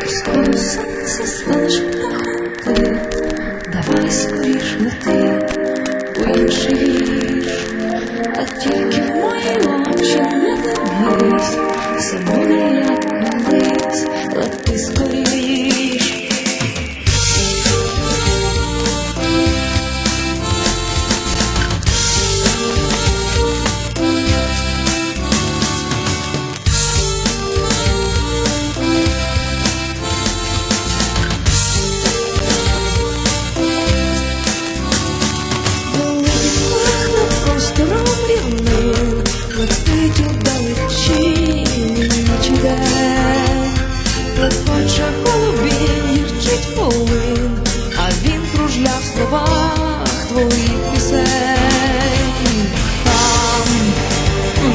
Скоро сонце станеш птахом давай скоріш мети, у інший летить удалечі ніч день, Лепоче голубінь, гірчить а він кружляв словах твоїх пісень. Там,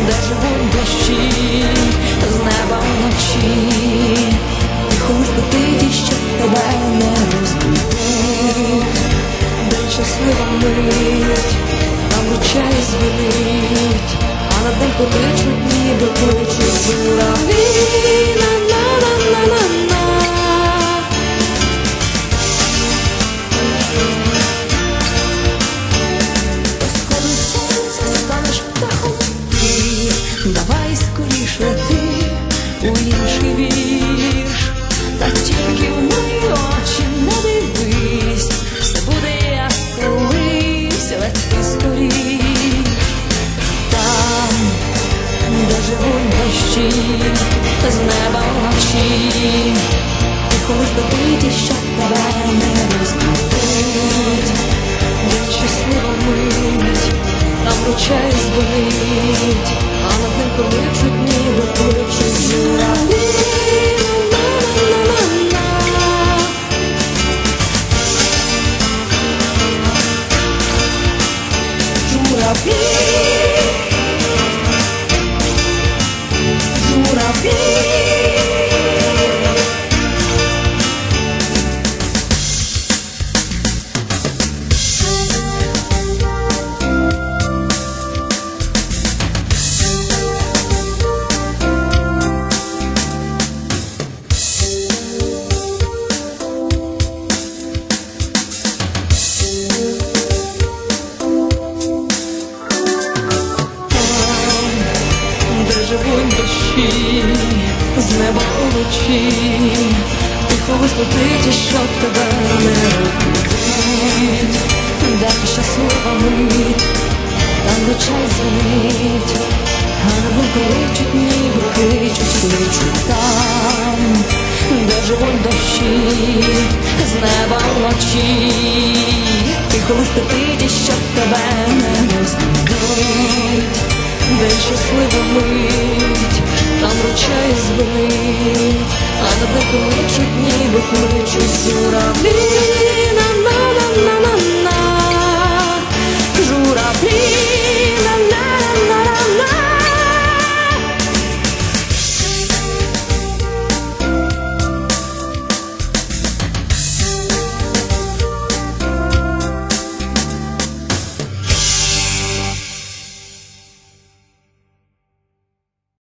де живуть дощі, з неба вночі, тихо листить, щоб тебе не розбудить. День щаслива мить, там ручай звенить, а над ним покличуть, ніби кличуть журавлі. На-на-на-на-на-на. Сонце станеш птахом ти, давай скоріше ти у живуть дощі, з неба вночі, тихо листопиті, щоб тебе не живуть дощі, з неба уночі, тихо висловити, що тебе не розбудить, де щаслива мить, там ночай дзвонить, а ним кличуть, ніби кличуть, кличуть там, де живуть дощі, з неба вночі, тихо висловити, що тебе не розбудить. День щаслива мить, там ручай звонить, а на ним кличуть, ніби кличуть журавлі.